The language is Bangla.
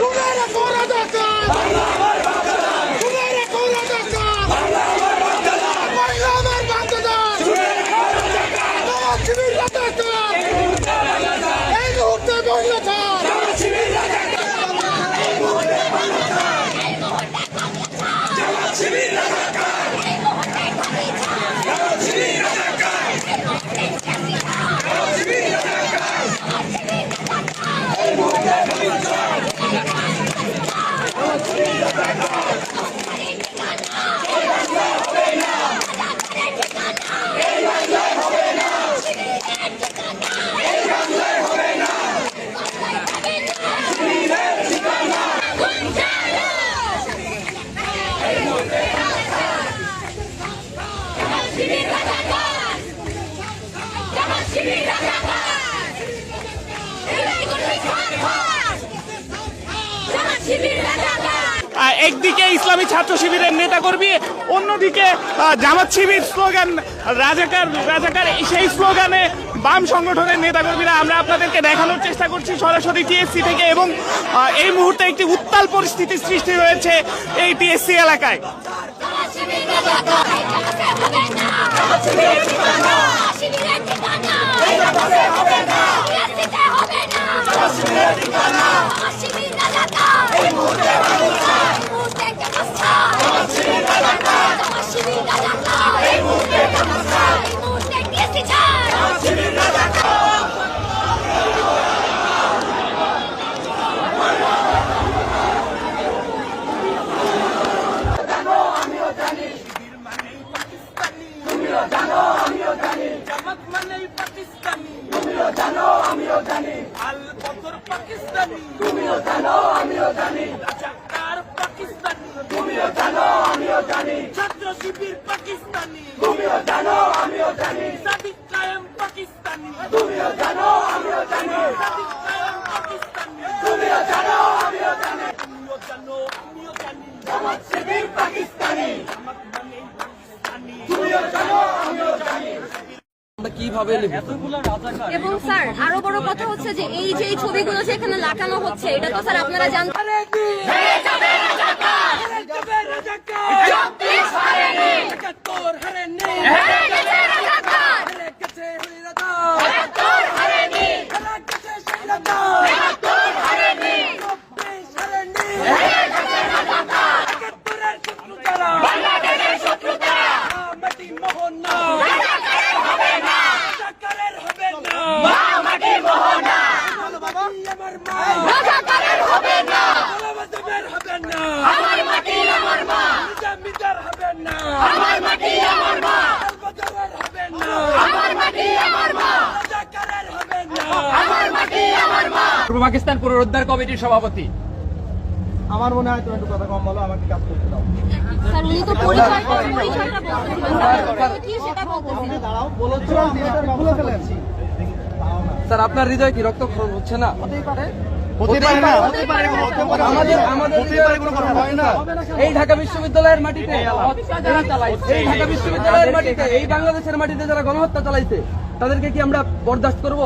¡Una! একদিকে ইসলামী ছাত্র শিবিরের নেতা কর্মী অন্যদিকে জামাত শিবির স্লোগান, রাজাকার রাজাকার, সেই স্লোগানে বাম সংগঠনের নেতাকর্মীরা আমরা আপনাদেরকে দেখানোর চেষ্টা করছি সরাসরি টিএসসি থেকে এবং এই মুহূর্তে একটি উত্তাল পরিস্থিতির সৃষ্টি হয়েছে এই টিএসসি এলাকায় জামাত শিবির রাজাকার জামাতে হবে না জামাত শিবিরের ঠিকানা শিবিরের ঠিকানা এই জামাতে হবে না টিএসসিতে হবে না জামাত শিবিরের ঠিকানা জামাত শিবির রাজাকার এই মুহূর্তে বাংলাদেশ এই মুহূর্তে জামাত জামাত শিবির রাজাকার জামাত শিবির রাজাকার এই মুহূর্তে জামাত এই মুহূর্তে টিএসসি ছাড় জামাত শিবির রাজাকার জামাত মানেই পাকিস্তানি তুমিও জানো, আমিও জানি। আল বদর পাকিস্তানি তুমিও জানো আমিও জানি রাজাকার পাকিস্তানি তুমিও জানো আমিও জানি ছাত্র শিবির পাকিস্তানি তুমিও জানো আমিও জানি সাদিক কায়েম পাকিস্তানি তুমিও জানো আমিও জানি সাদিক কায়েম পাকিস্তানি তুমিও জানো আমিও জানি তুমিও জানো আমিও জানি জামাত শিবির পাকিস্তানি জামাত মানেই পাকিস্তানি তুমিও জানো আমিও জানি এবং স্যার আরও বড় কথা হচ্ছে যে এই যে ছবিগুলো সেখানে এখানে লাগানো হচ্ছে এটা তো স্যার আপনারা জানতেন রাজাকারের হবে না আমার মাটি আমার মা আমার মাটি আমার মা আমার মাটি আমার মা আমার মাটি আমার মা পূর্ব পাকিস্তান পুনরুদ্ধার কমিটির সভাপতি। আমার মনে হয় তুমি একটু কথা কম বলো আমাকে কাজ করতে দাও। স্যার উনি তো পরিচয়টা পরিচয়টা বলতেছিলেন কি সেটা বলতেছিলেন দাঁড়াও বলেছিলাম। থিয়েটার খুলে ফেলেন স্যার আপনার হৃদয় কি রক্তক্ষরণ হচ্ছে না? হতে পারে না। হতে পারে আমাদের আমাদের হতে পারে কোনো কথা হয় না। এই ঢাকা বিশ্ববিদ্যালয়ের মাটিতে যারা চালাইছে এই ঢাকা বিশ্ববিদ্যালয়ের মাটিতে এই বাংলাদেশের মাটিতে যারা গণহত্যা চালাইছে তাদেরকে কি আমরা বরদাস্ত করব?